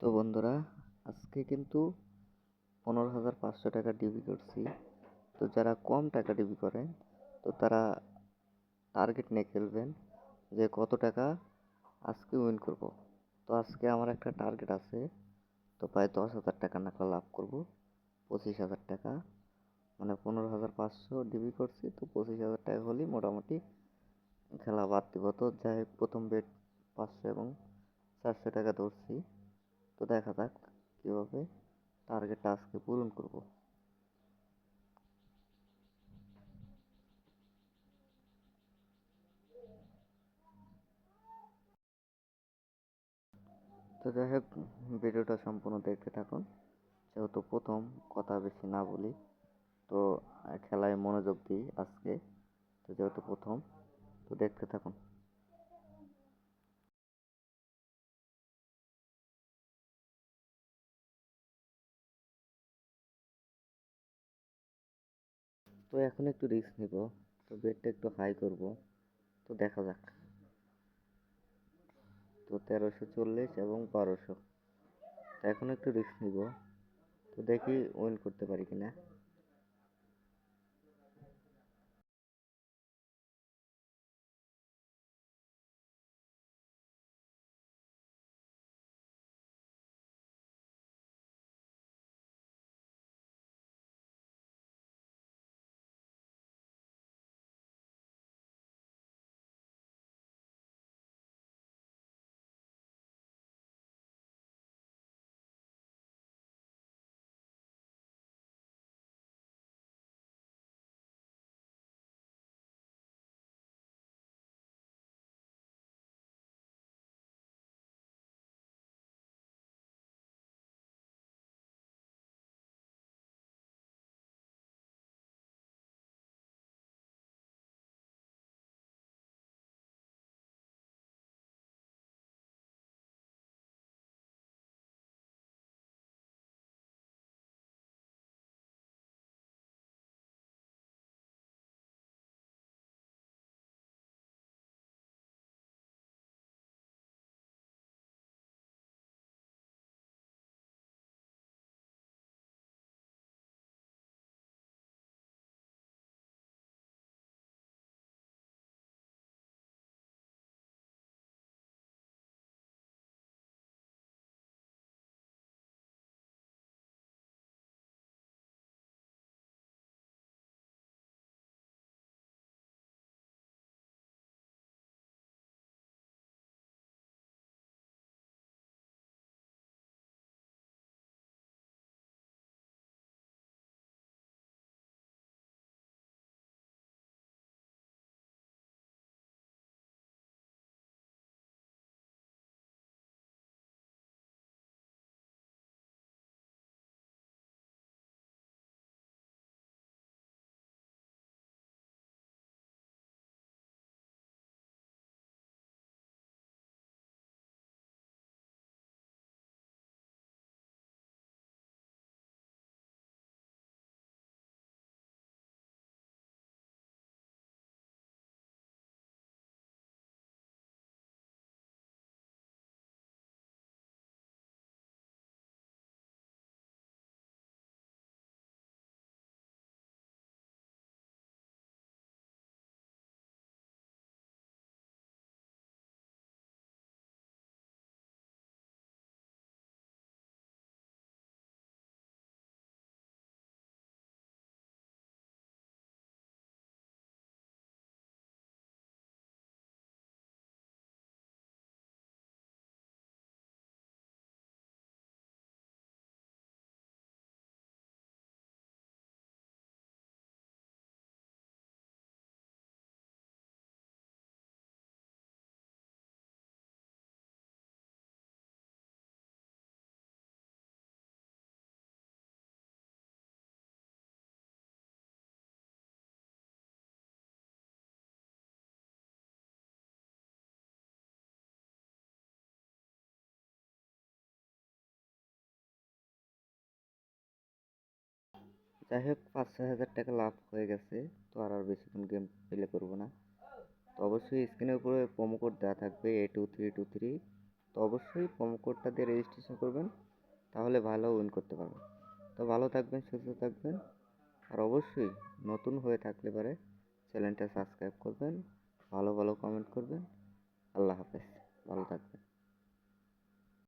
তো বন্ধুরা, আজকে কিন্তু পনেরো হাজার পাঁচশো টাকা ডিবি করছি। তো যারা কম টাকা ডিবি করেন, তো তারা টার্গেট নিয়ে খেলবেন যে কত টাকা আজকে উইন করব। তো আজকে আমার একটা টার্গেট আছে, তো প্রায় দশ হাজার টাকা নাকা লাভ করব। পঁচিশ হাজার টাকা মানে পনেরো হাজার পাঁচশো ডিবি করছি, তো পঁচিশ হাজার টাকা হলেই মোটামুটি খেলা বাদ দিব। তো যাই প্রথম বেড পাঁচশো এবং চারশো টাকা ধরছি। তো দেখা যাক কীভাবে টার্গেটটা আজকে পূরণ করব। তো যাই হোক, ভিডিওটা সম্পূর্ণ দেখতে থাকুন। যেহেতু প্রথম কথা বেশি না বলি, তো খেলায় মনোযোগ দিই আজকে। তো যেহেতু প্রথম, তো দেখতে থাকুন। তো এখন একটু রিস্ক নিব, তো বেডটা একটু হাই করব, তো দেখা যাক। তো তেরোশো চল্লিশ এবং বারোশো এখন একটু রিস্ক নিব, তো দেখি উইন করতে পারি কিনা। যাই হোক পাঁচ ছয় হাজার টাকা লাভ হয়ে গেছে, তো আর আর বেশিক্ষণ গেম প্লে করব না। তো অবশ্যই স্ক্রিনের উপরে প্রোমো কোড দেওয়া থাকবে A two three two three তো অবশ্যই প্রোমো কোডটা দিয়ে রেজিস্ট্রেশন করবেন, তাহলে ভালো উইন করতে পারবেন। তো ভালো থাকবেন, সুস্থ থাকবেন, আর অবশ্যই নতুন হয়ে থাকলে পারে চ্যানেলটা সাবস্ক্রাইব করবেন, ভালো ভালো কমেন্ট করবেন। আল্লাহ হাফেজ, ভালো থাকবেন।